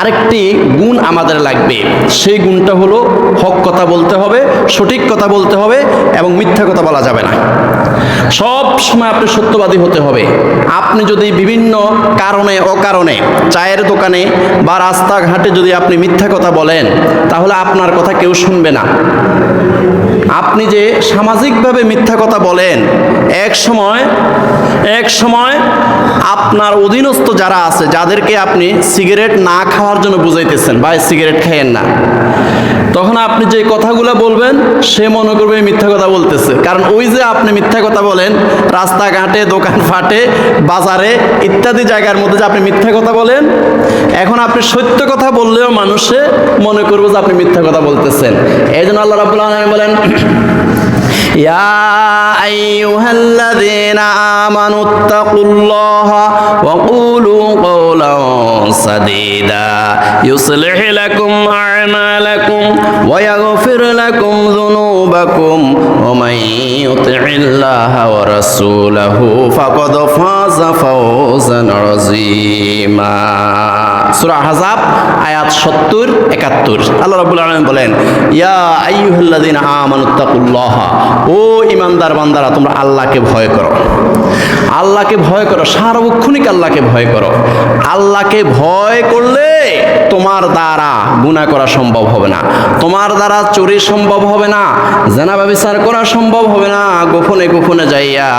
আরেকটি গুণ আমাদের লাগবে। সেই গুণটা হলো হক কথা বলতে হবে, সঠিক কথা বলতে হবে এবং মিথ্যা কথা বলা যাবে না। সব সময় আপনি সত্যবাদী হতে হবে। আপনি যদি বিভিন্ন কারণে, অকারণে, চায়ের দোকানে বা রাস্তাঘাটে যদি আপনি মিথ্যা কথা বলেন, তাহলে আপনার কথা কেউ শুনবে না। আপনি যে সামাজিকভাবে মিথ্যা কথা বলেন, এক সময় এক সময় আপনার অধীনস্থ যারা আছে, যাদেরকে আপনি সিগারেট না খাওয়ার জন্য বুঝাইতেছেন, ভাই সিগারেট খেয়েন না। তখন আপনি যে কথাগুলো বলবেন সে মনে করবে এই মিথ্যা কথা বলতেছে কারণ ওই যে আপনি মিথ্যা কথা বলেন রাস্তাঘাটে দোকান ফাটে বাজারে ইত্যাদি জায়গার মধ্যে যে আপনি মিথ্যা কথা বলেন এখন আপনি সত্য কথা বললেও মানুষে মনে করবে যে আপনি মিথ্যা কথা বলতেছেন এই জন্য আল্লাহ রাবুল আলমী বলেন يا أيها الذين آمنوا اتقوا الله وقولوا قولا سديدا يصلح لكم أعمالكم ويغفر لكم ذنوبكم ومن يطع الله ورسوله فقد فاز فوزا عظيما সূরা আহজাব আয়াত 70 71 আল্লাহ রাব্বুল আলামিন বলেন ইয়া আইয়ুহাল্লাযীনা আমানুত্তাকুল্লাহ ও ইমানদার বান্দারা তোমরা আল্লাহকে ভয় করো আল্লাহকে ভয় করো, সার্বক্ষণিক আল্লাহকে ভয় করো। আল্লাহকে ভয় করলে তোমার দ্বারা গুনাহ করা সম্ভব হবে না। তোমার দ্বারা চুরি সম্ভব হবে না, জানা ব্যবচার করা সম্ভব হবে না, গোপনে গোপনে যাইয়া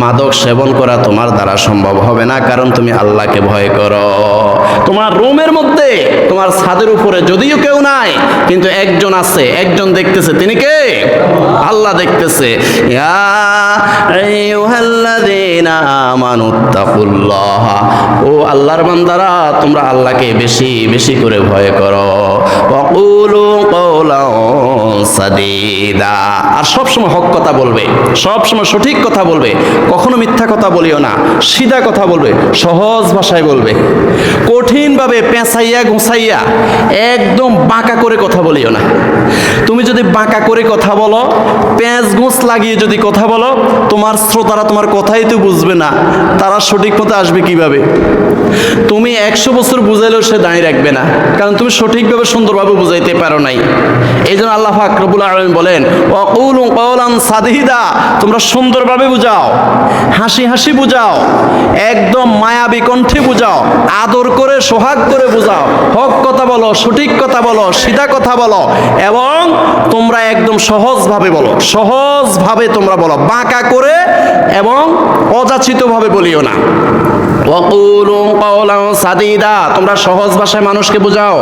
মাদক সেবন করা তোমার দ্বারা সম্ভব হবে না, কারণ তুমি আল্লাহকে ভয় করো। তোমার রুমের মধ্যে, তোমার ছাদের উপরে যদিও কেউ নাই, কিন্তু একজন আছে, একজন দেখতেছে, তিনি কে? আল্লাহ দেখতেছে। ইয়া ও আল্লাহর বান্দারা, তোমরা আল্লাহকে বেশি বেশি করে ভয় করো। সাদীদা। আর সব সময় হক কথা বলবে সব সময় সঠিক কথা বলবে, কখনো মিথ্যা কথা বলিও না, সিধা কথা বলবে, সহজ ভাষায় বলবে। কঠিনভাবে পেঁচাইয়া ঘুষাইয়া একদম বাঁকা করে কথা বলিও না। তুমি যদি বাঁকা করে কথা বলো পেঁচ ঘুষ লাগিয়ে যদি কথা বলো, তোমার শ্রোতারা তোমার কথাই তো বুঝবে না, তারা সঠিক মতো আসবে কীভাবে? তুমি একশো বছর বুঝাইলেও সে দাঁড়িয়ে রাখবে না, কারণ তুমি সঠিকভাবে সুন্দরভাবে বুঝাইতে পারো নাই। এই জন্য আল্লাহ ফাকরবুল আলম বলেন অকুল কৌলান সাদিদা তোমরা সুন্দরভাবে বুঝাও, হাসি হাসি বুঝাও, একদম মায়াবী কণ্ঠে বুঝাও, আদর করে, সোহাগ করে বুঝাও, হক কথা বলো, সঠিক কথা বলো সিধা কথা বলো এবং তোমরা একদম সহজভাবে বলো, সহজভাবে তোমরা বলো, বাঁকা করে এবং অযাচিতভাবে বলিও না। সাদিদা, তোমরা সহজ ভাষায় মানুষকে বোঝাও।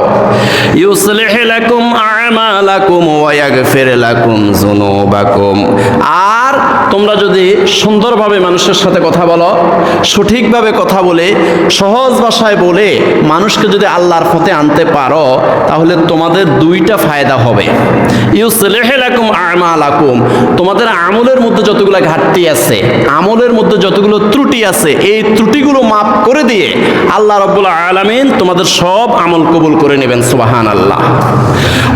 ইউসলিহ লাকুম আমালাকুম ওয়া ইয়াগফির লাকুম যুনুবাকুম। আর তোমরা যদি সুন্দরভাবে মানুষের সাথে কথা বলো, সঠিকভাবে কথা বলে, সহজ ভাষায় বলে মানুষকে যদি আল্লাহর পথে আনতে পারো, তাহলে তোমাদের দুইটা ফায়দা হবে। ইউসলিহ আমালাকুম। তোমাদের আমলের মধ্যে যতগুলো ঘাটতি আছে, আমলের মধ্যে যতগুলো ত্রুটি আছে, এই ত্রুটিগুলো মাফ করে দিয়ে আল্লাহ রব্বুল আলামিন তোমাদের সব আমল কবুল করে নেবেন সুবাহান আল্লাহ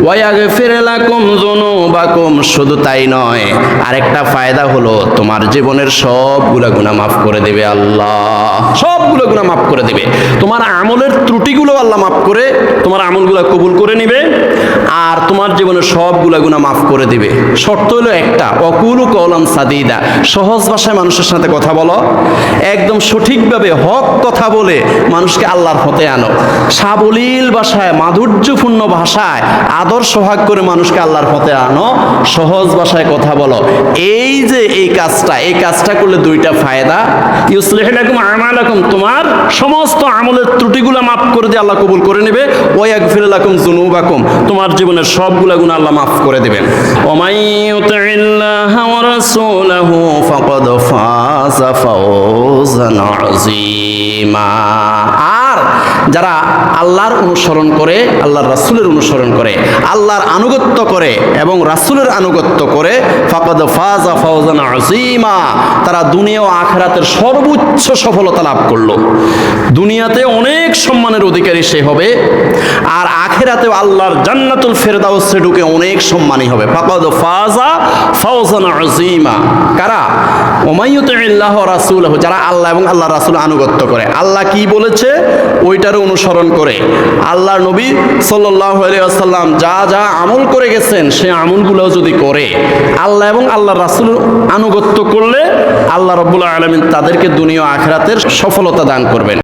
ওয়াগফির লাকুম যুনুবাকুম, শুধু তাই নয়, আরেকটা ফায়দা হলো তোমার জীবনের সবগুলা গুণা মাফ করে দেবে আল্লাহ। সবগুলো গুণা মাফ করে দেবে। তোমার আমলের ত্রুটিগুলো আল্লাহ মাফ করে, তোমার আমলগুলো কবুল করে নেবে। জীবনের সবগুলা গুনাহ মাফ করে দিবে। শর্ত হলো একটা অকুলু কৌলাম সাদিদা। সহজ ভাষায় মানুষের সাথে কথা বলো। একদম সঠিকভাবে হক কথা বলে মানুষকে আল্লাহর হতে আনো। সাবলীল ভাষায়, মাধুর্যপূর্ণ ভাষায় আদর সোহাগ করে মানুষকে আল্লাহর পথে আনো। সহজ ভাষায় কথা বলো। এই যে এই কাজটা এই কাজটা করলে দুইটা ফায়দা। ইউসলিহিলাকুম আমালাকুম, তোমার সমস্ত আমলের ত্রুটিগুলো মাফ করে দিয়ে আল্লাহ কবুল করে নেবে। ওয়াগফিরলাকুম যুনুবাকুম, তোমার জীবনের সবগুলা গুনাহ আল্লাহ মাফ করে দেবেন। ওমাই ইউতিল্লাহ ওয়া রাসূলাহু ফাকাদ ফাযা ফাওজান আযীমা। আর যারা আল্লাহর অনুসরণ করে, আল্লাহর রাসূলের অনুসরণ করে, আল্লাহর আনুগত্য করে এবং রাসূলের আনুগত্য করে, ফাকাদ ফাযা ফাওজান আযীমা, তারা দুনিয়া ও আখিরাতের সর্বোচ্চ সফলতা লাভ করল। দুনিয়াতে অনেক সম্মানের অধিকারী সে হবে, আর আখিরাতেও আল্লাহর জান্নাতুল ফেরদাউসে ঢুকে অনেক সম্মানী হবে। ফাকাদ ফাজা ফাওজান আযীমা। কারা? ওমাইয়ুতিল্লাহ রাসুল যারা আল্লাহ এবং আল্লাহ রাসুল আনুগত্য করে। আল্লাহ কি বলেছে? ওইটারও অনুসরণ করে। আল্লাহ নবী সাল্লাহ আসাল্লাম যা যা আমল করে গেছেন, সে আমলগুলো যদি করে, আল্লাহ এবং আল্লাহ রাসুল আনুগত্য করলে আল্লাহ রব্বুল আলমিন তাদেরকে দুনিয়া আখরাতের সফলতা দান করবেন।